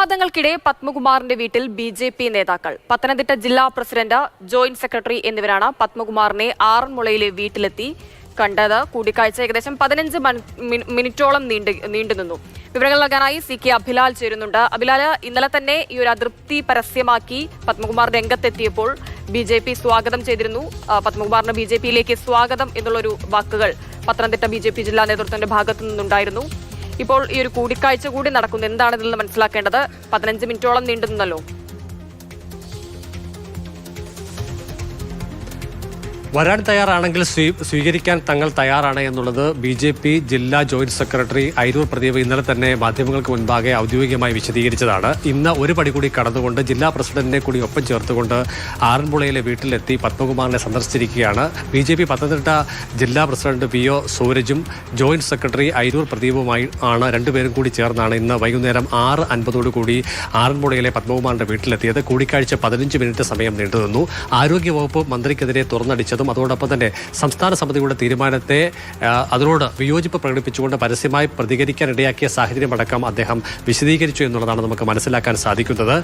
വിവാദങ്ങൾക്കിടെ പത്മകുമാറിന്റെ വീട്ടിൽ B J P നേതാക്കൾ. പത്തനംതിട്ട ജില്ലാ പ്രസിഡന്റ് ജോയിന്റ് സെക്രട്ടറി എന്നിവരാണ് പത്മകുമാറിനെ ആറന്മുളയിലെ വീട്ടിലെത്തി കണ്ടത്. കൂടിക്കാഴ്ച ഏകദേശം പതിനഞ്ച് മിനിറ്റോളം നീണ്ടു നീണ്ടുനിന്നു വിവരങ്ങൾ നൽകാനായി സി കെ അഭിലാൽ ചേരുന്നുണ്ട്. അഭിലാൽ ഇന്നലെ തന്നെ ഈ ഒരു അതൃപ്തി പരസ്യമാക്കി പത്മകുമാർ രംഗത്തെത്തിയപ്പോൾ ബി ജെ പി സ്വാഗതം ചെയ്തിരുന്നു. പത്മകുമാറിന് ബി ജെ പിയിലേക്ക് സ്വാഗതം എന്നുള്ളൊരു വാക്കുകൾ പത്തനംതിട്ട ബി ജെ പി ജില്ലാ നേതൃത്വത്തിന്റെ ഭാഗത്തു നിന്നുണ്ടായിരുന്നു. ഇപ്പോൾ ഈ ഒരു കൂടിക്കാഴ്ച കൂടി നടക്കുന്നു. എന്താണ് ഇതിൽ നിന്ന് മനസ്സിലാക്കേണ്ടത്? പതിനഞ്ച് മിനിറ്റോളം നീണ്ടുന്നല്ലോ വരാൻ തയ്യാറാണെങ്കിൽ സ്വീ- സ്വീകരിക്കാൻ തങ്ങൾ തയ്യാറാണ് എന്നുള്ളത് ബി ജെ പി ജില്ലാ ജോയിന്റ് സെക്രട്ടറി ഐരൂർ പ്രദീപ് ഇന്നലെ തന്നെ മാധ്യമങ്ങൾക്ക് മുൻപാകെ ഔദ്യോഗികമായി വിശദീകരിച്ചതാണ്. ഇന്ന് ഒരു പടി കൂടി കടന്നുകൊണ്ട് ജില്ലാ പ്രസിഡന്റിനെ കൂടി ഒപ്പം ചേർത്തുകൊണ്ട് ആറന്മുളയിലെ വീട്ടിലെത്തി പത്മകുമാറിനെ സന്ദർശിച്ചിരിക്കുകയാണ്. ബി ജെ പി പത്തനംതിട്ട ജില്ലാ പ്രസിഡന്റ് പി ഒ സൂരജും ജോയിന്റ് സെക്രട്ടറി ഐരൂർ പ്രദീപുമായി ആണ് രണ്ടുപേരും കൂടി ചേർന്നാണ് ഇന്ന് വൈകുന്നേരം ആറ് അൻപതോടു കൂടി ആറന്മുളയിലെ പത്മകുമാറിന്റെ വീട്ടിലെത്തിയത്. കൂടിക്കാഴ്ച പതിനഞ്ച് മിനിറ്റ് സമയം നീണ്ടുനിന്നു. ആരോഗ്യവകുപ്പ് മന്ത്രിക്കെതിരെ തുറന്നടിച്ചതും അതോടൊപ്പം തന്നെ സംസ്ഥാന സമിതിയുടെ തീരുമാനത്തെ അതിനോട് വിയോജിപ്പ് പ്രകടിപ്പിച്ചുകൊണ്ട് പരസ്യമായി പ്രതികരിക്കാൻ ഇടയാക്കിയ സാഹചര്യമടക്കം അദ്ദേഹം വിശദീകരിച്ചു എന്നുള്ളതാണ് നമുക്ക് മനസ്സിലാക്കാൻ സാധിക്കുന്നത്.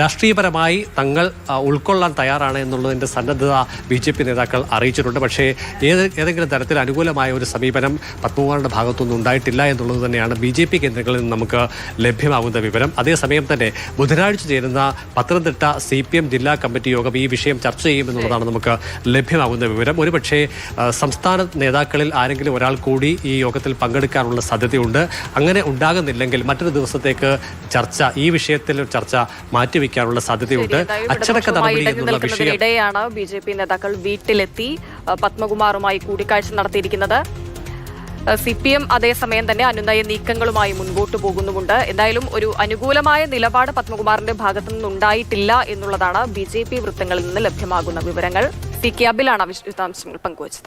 രാഷ്ട്രീയപരമായി തങ്ങൾ ഉൾക്കൊള്ളാൻ തയ്യാറാണ് എന്നുള്ളതിന്റെ സന്നദ്ധത ബി ജെ പി നേതാക്കൾ അറിയിച്ചിട്ടുണ്ട്. പക്ഷേ ഏത് ഏതെങ്കിലും തരത്തിൽ അനുകൂലമായ ഒരു സമീപനം പത്മകുമാറിന്റെ ഭാഗത്തുനിന്ന് ഉണ്ടായിട്ടില്ല എന്നുള്ളത് തന്നെയാണ് ബി ജെ പി കേന്ദ്രങ്ങളിൽ നിന്ന് നമുക്ക് ലഭ്യമാകുന്ന വിവരം. അതേസമയം തന്നെ ബുധനാഴ്ച ചേരുന്ന പത്തനംതിട്ട സി പി എം ജില്ലാ കമ്മിറ്റി യോഗം ഈ വിഷയം ചർച്ച ചെയ്യുമെന്നുള്ളതാണ് നമുക്ക് ലഭ്യമാകുന്ന വിവരം. ഒരുപക്ഷെ സംസ്ഥാന നേതാക്കളിൽ ആരെങ്കിലും ഒരാൾ കൂടി ഈ യോഗത്തിൽ പങ്കെടുക്കാനുള്ള സാധ്യതയുണ്ട്. അങ്ങനെ ഉണ്ടാകുന്നില്ലെങ്കിൽ മറ്റൊരു ദിവസത്തേക്ക് ചർച്ച ഈ വിഷയത്തിൽ ചർച്ച മാറ്റിവെക്കാനുള്ള സാധ്യതയുണ്ട്. അച്ചടക്ക നടപടി എന്നുള്ള വിഷയം ബി ജെ പി നേതാക്കൾ വീട്ടിലെത്തി പത്മകുമാറുമായി കൂടിക്കാഴ്ച നടത്തിയിരിക്കുന്നത്. സി പി എം അതേസമയം തന്നെ അനുനയ നീക്കങ്ങളുമായി മുൻപോട്ട് പോകുന്നുമുണ്ട്. എന്തായാലും ഒരു അനുകൂലമായ നിലപാട് പത്മകുമാറിന്റെ ഭാഗത്തു നിന്നുണ്ടായിട്ടില്ല എന്നുള്ളതാണ് ബി ജെ പി വൃത്തങ്ങളിൽ നിന്ന് ലഭ്യമാകുന്ന വിവരങ്ങൾ. സി കെ അബിലാണ് വിശദാംശങ്ങൾ പങ്കുവച്ചത്.